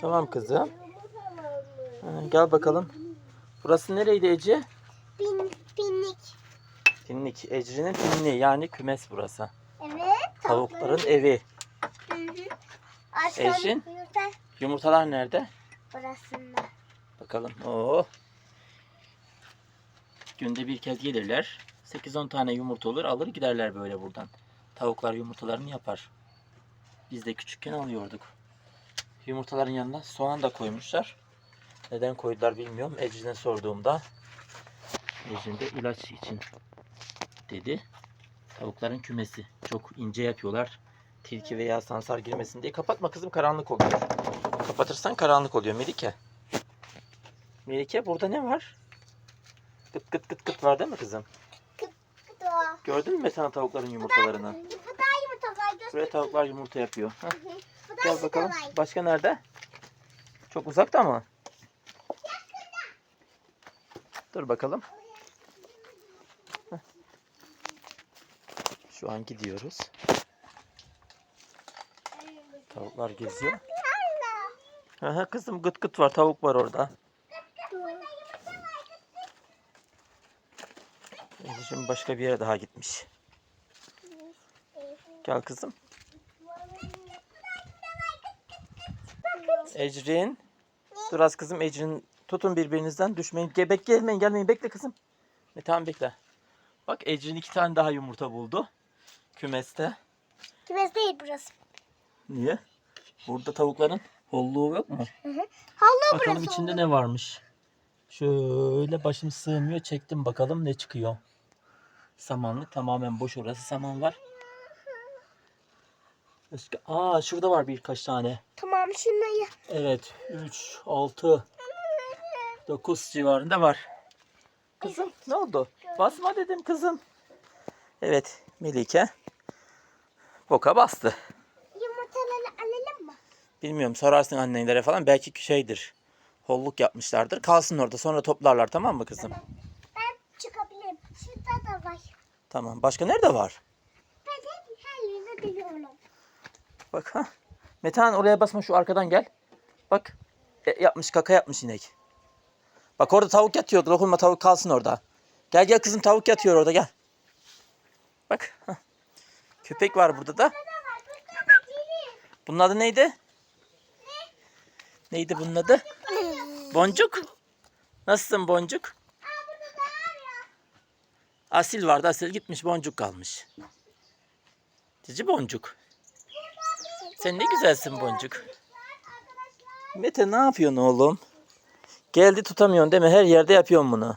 Tamam kızım. Ha, gel bakalım. Burası nereydi Ece? Bin, binlik. Pinlik. Ecrin'in pinliği yani kümes burası. Evet. Tavukların evi. Hı yumurta Yumurtalar nerede? burasında. Bakalım. Oo. Günde bir kez gelirler. 8-10 tane yumurta olur. Alır giderler böyle buradan. Tavuklar yumurtalarını yapar. Biz de küçükken alıyorduk. Yumurtaların yanına soğan da koymuşlar. Neden koydular bilmiyorum. Ecrin'e sorduğumda Ecrin de ilaç için dedi. Tavukların kümesi. Çok ince yapıyorlar. Tilki veya sansar girmesin diye. Kapatma kızım karanlık oluyor. Kapatırsan karanlık oluyor Melike. Melike burada ne var? Gıt gıt gıt gıt var değil mi kızım? Doğa. Gördün mü sana tavukların yumurtalarını? Bu da yumurtalar göster. Buraya tavuklar yumurta yapıyor. Bu da gel bakalım. yumurtalar. Başka nerede? Çok uzakta mı? Dur bakalım. Şu an gidiyoruz. Tavuklar geziyor. Aha kızım gıt gıt var. Tavuk var orada. Şimdi başka bir yere daha gitmiş. Gel kızım. Ecrin. Dur az kızım Ecrin. Tutun birbirinizden düşmeyin. Gebek gelmeyin gelmeyin bekle kızım. E, tamam bekle. Bak Ecrin iki tane daha yumurta buldu. Kümeste. Kümes değil burası. Niye? Burada tavukların holluğu yok mu? Hallo Bakalım burası içinde oldu. ne varmış. Şöyle başım sığmıyor. Çektim bakalım ne çıkıyor. Samanlık tamamen boş orası saman var. Başka- Aa şurada var birkaç tane. Tamam şunu Evet 3, 6, 9 civarında var. Kızım ne oldu? Basma dedim kızım. Evet Melike boka bastı. yumurtaları alalım mı? Bilmiyorum sorarsın annelere falan belki şeydir. Holluk yapmışlardır. Kalsın orada sonra toplarlar tamam mı kızım? Ben çıkabilirim. Şurada da var. Tamam. Başka nerede var? Ben her yerde biliyorum. Bak ha. Metehan oraya basma şu arkadan gel. Bak. E, yapmış kaka yapmış inek. Bak orada tavuk yatıyor. Dokunma tavuk kalsın orada. Gel gel kızım tavuk yatıyor orada gel. Bak. hah. Köpek var burada da. Bunun adı neydi? Neydi bunun adı? Boncuk. Nasılsın Boncuk? Asil vardı. Asil gitmiş. Boncuk kalmış. Cici Boncuk. Sen ne güzelsin Boncuk. Arkadaşlar. Mete ne yapıyorsun oğlum? Geldi tutamıyorsun değil mi? Her yerde yapıyorsun bunu.